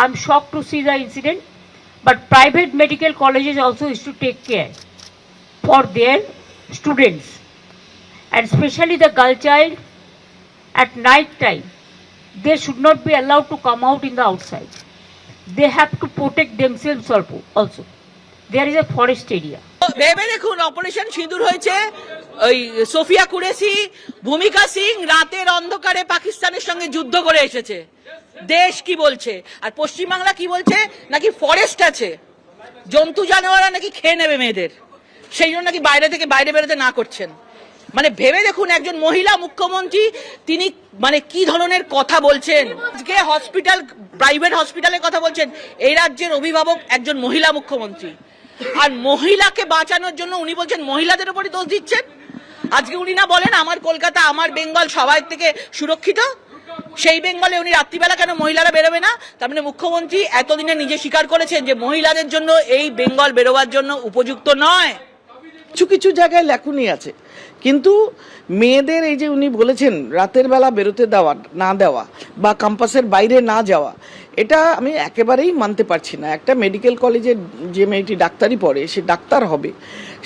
I'm shocked to see the incident, but private medical colleges also is to take care for their students, and especially the girl child at night time. They should not be allowed to come out in the outside. They have to protect themselves also. There is a forest area. দেখুন operation Sindoor হয়েছে ওই Sophia Qureshi, ভূমিকা সিং রাতের অন্ধকারে পাকিস্তানের সঙ্গে যুদ্ধ করে এসেছে। দেশ কি বলছে? আর পশ্চিমবাংলা কি বলছে? নাকি ফরেস্ট আছে? জন্তু জানোয়াররা নাকি খেয়ে নেবে মেয়েদের। সেই জন্য নাকি বাইরে থেকে বাইরে বেরোতে না করছেন। মানে ভেবে দেখুন একজন মহিলা মুখ্যমন্ত্রী, তিনি মানে কি ধরনের কথা বলছেন? আজকে হসপিটাল প্রাইভেট হসপিটালের কথা বলছেন। এই রাজ্যের অভিভাবক একজন মহিলা মুখ্যমন্ত্রী। আর মহিলাকে বাঁচানোর জন্য উনি বলছেন, মহিলাদের উপরই দোষ দিচ্ছেন। আজকে উনি না বলেন, আমার কলকাতা, আমার বেঙ্গল সবাই থেকে সুরক্ষিত। সেই বেঙ্গলে উনি রাত্রিবেলা কেন মহিলারা বেরোবে না? তার মানে মুখ্যমন্ত্রী এতদিনে নিজে স্বীকার করেছেন যে মহিলাদের জন্য এই বেঙ্গল বেরোবার জন্য উপযুক্ত নয়। কিছু কিছু জায়গায় লেখুনি আছে। কিন্তু মেয়েদের এই যে উনি বলেছেন, রাতের বেলা বেরোতে দেওয়া, না দেওয়া বা ক্যাম্পাসের বাইরে না যাওয়া, এটা আমি একেবারেই মানতে পারছি না। একটা মেডিকেল কলেজে যে মেয়েটি ডাক্তারি পড়ে, সে ডাক্তার হবে।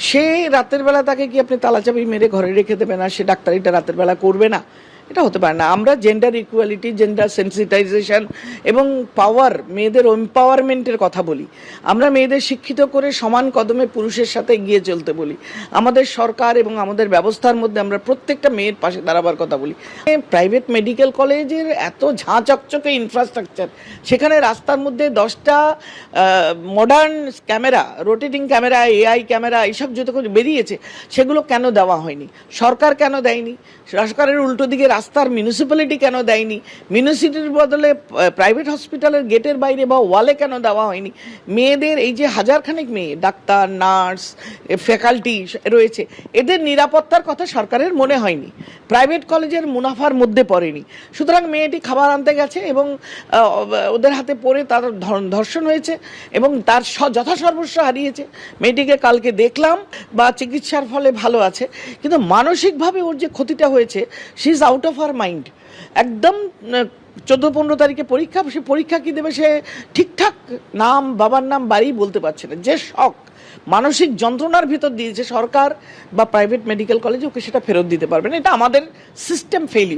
সে রাতের বেলা তাকে কি আপনি তালাচাবি মেরে ঘরে রেখে দেবে না? সে ডাক্তারিটা রাতের বেলা করবে না। এটা হতে পারে না। আমরা জেন্ডার ইকুয়ালিটি জেন্ডার সেন্সিটাইজেশন এবং পাওয়ার মেয়েদের এম্পাওয়ারমেন্টের কথা বলি। আমরা মেয়েদের শিক্ষিত করে সমান কদমে পুরুষের সাথে এগিয়ে চলতে বলি। আমাদের সরকার এবং আমাদের ব্যবস্থার মধ্যে আমরা প্রত্যেকটা মেয়ের পাশে দাঁড়াবার কথা বলি। প্রাইভেট মেডিকেল কলেজের এত ঝাঁ চকচকে ইনফ্রাস্ট্রাকচার সেখানে রাস্তার মধ্যে দশটা modern camera rotating camera AI camera এইসব যত বেরিয়েছে, সেগুলো কেন দেওয়া হয়নি? সরকার কেন দেয়নি? সরকারের উল্টো দিকে রাস্তার মিউনিসিপ্যালিটি কেন দেয়নি? মিউনিসিপ্যালিটির বদলে প্রাইভেট হসপিটালের গেটের বাইরে বা ওয়ালে কেন দেওয়া হয়নি? মেয়েদের এই যে হাজারখানেক মেয়ে, ডাক্তার, নার্স ফ্যাকাল্টি রয়েছে, এদের নিরাপত্তার কথা সরকারের মনে হয়নি। প্রাইভেট কলেজের মুনাফার মধ্যে পড়েনি। সুতরাং মেয়েটি খাবার আনতে গেছে এবং ওদের হাতে পড়ে তার ধর্ষণ হয়েছে এবং তার স- যথাসর্বস্ব হারিয়েছে। মেয়েটিকে কালকে দেখলাম বা চিকিৎসার ফলে ভালো আছে। কিন্তু মানসিকভাবে ওর যে ক্ষতিটা হয়েছে she is out of her mind একদম চোদ্দ পনেরো তারিখে পরীক্ষা, সে পরীক্ষা কি দেবে, সে ঠিকঠাক নাম, বাবার নাম, বাড়ি বলতে পারছে না। যে শখ, মানসিক যন্ত্রণার ভিতর দিয়েছে সরকার বা প্রাইভেট মেডিকেল কলেজে ওকে সেটা ফেরত দিতে পারবে না। এটা আমাদের সিস্টেম ফেলিউ